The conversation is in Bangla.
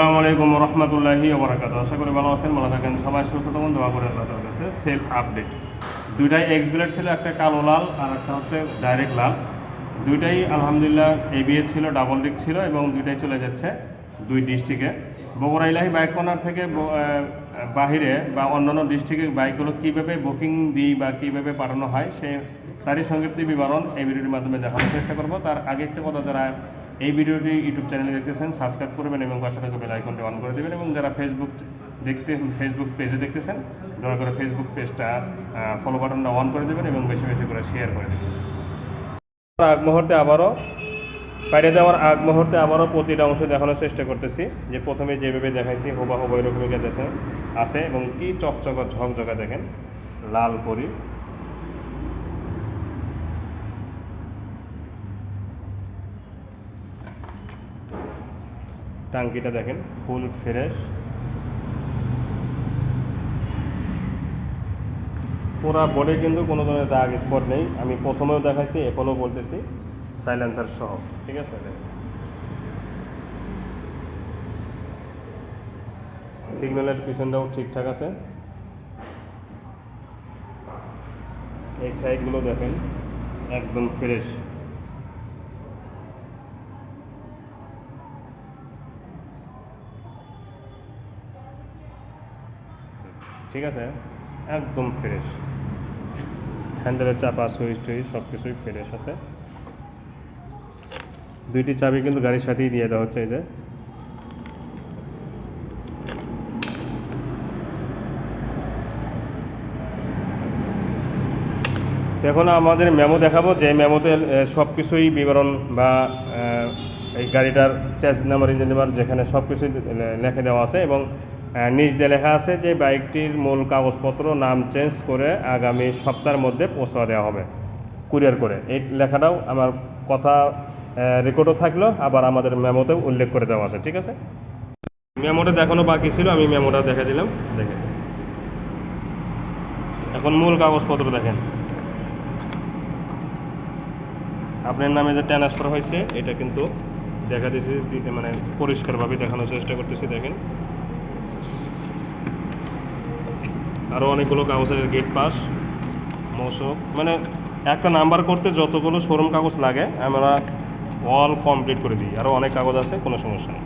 আসসালামু আলাইকুম রহমতুল্লাহি ওবরাকাত। আশা করি ভালো আছেন, ভালো থাকেন। সবাই সুস্থ থাকুন, দোয়া করে আল্লাহ তাআলার কাছে। Self update. দুইটাই এক্স ব্লেড ছিল, একটা কালো লাল আর একটা হচ্ছে ডাইরেক্ট লাল। দুইটাই আলহামদুলিল্লাহ এবিএ ছিল ডাবল ডিক ছিল এবং দুইটাই চলে যাচ্ছে দুই ডিস্ট্রিক্টে বগুড়া ইলাহি বাইক কর্নার থেকে বাহিরে বা অন্যান্য ডিস্ট্রিক্টে বাইকগুলো কীভাবে বুকিং দিই বা কীভাবে পাঠানো হয়, সে তারই সংক্ষিপ্ত বিবরণ এই ভিডিওটির মাধ্যমে দেখানোর চেষ্টা করব। তার আগে একটা কথা যারা এই ভিডিওটি ইউটিউব চ্যানেলে দেখতেছেন, সাবস্ক্রাইব করবেন এবং পাশে থাকা বেল আইকনটি অন করে দেবেন। এবং যারা ফেসবুক দেখতে ফেসবুক পেজে দেখতেছেন, দয়া করে ফেসবুক পেজটা ফলো বাটনটা অন করে দেবেন এবং বেশি বেশি করে শেয়ার করে দেবেন। আগ মুহূর্তে আবারও পাইরে দেওয়ার আগ মুহূর্তে আবারও প্রতিটা অংশ দেখানোর চেষ্টা করতেছি। যে প্রথমে যেভাবে দেখাইছি হোবা হোবা এরকমই গেছে আছে এবং কি চকচক ঝকঝকা দেখেন, লাল পরি। টাঙ্কিটা দেখেন, ফুল ফ্রেশ। পুরা বডি কিন্তু কোনো ধরনের দাগ স্পট নেই। আমি প্রথমেও দেখাইছি, এখনও বলতেছি সাইলেন্সার সহ, ঠিক আছে? সিগন্যালের পিছনটাও ঠিকঠাক আছে। এই সাইডগুলো দেখেন, একদম ফ্রেশ ঠিক আছে? একদম ফ্রেশ হ্যান্ডেলের চাপা সুইচ টুইচ সব কিছুই ফ্রেশ আছে। দুইটি চাবি কিন্তু গাড়ির সাথেই দিয়ে দেওয়া হচ্ছে এই যে। এখন আমাদের মেমো দেখাবো যে মেমোতে সব কিছুই বিবরণ বা এই গাড়িটার চ্যাস নাম্বার ইঞ্জিন নাম্বার যেখানে সব কিছুই লেখে দেওয়া আছে এবং দিয়ে লেখা আছে যে বাইকটির মূল কাগজপত্র নাম চেঞ্জ করে আগামী সপ্তাহের মধ্যে পৌঁছা দেওয়া হবে, কুরিয়ার করে। এই লেখাটাও আমার কথা রেকর্ডও থাকল, আবার আমাদের মেমোতেও উল্লেখ করে দেওয়া আছে, ঠিক আছে? মেমোটা দেখানো বাকি ছিল, আমি মেমোটা দেখে দিলাম দেখেন এখন মূল কাগজপত্র দেখেন। আপনার নামে যে ট্রান্সফার হয়েছে, এটা কিন্তু দেখা দিয়েছি মানে পরিষ্কারভাবে দেখানোর চেষ্টা করতেছি, দেখেন। আরও অনেকগুলো কাগজের গেট পাস মৌসুম। মানে একটা নাম্বার করতে যতগুলো শোরুম কাগজ লাগে, আমরা অল কমপ্লিট করে দিই। আরও অনেক কাগজ আছে, কোনো সমস্যা নেই।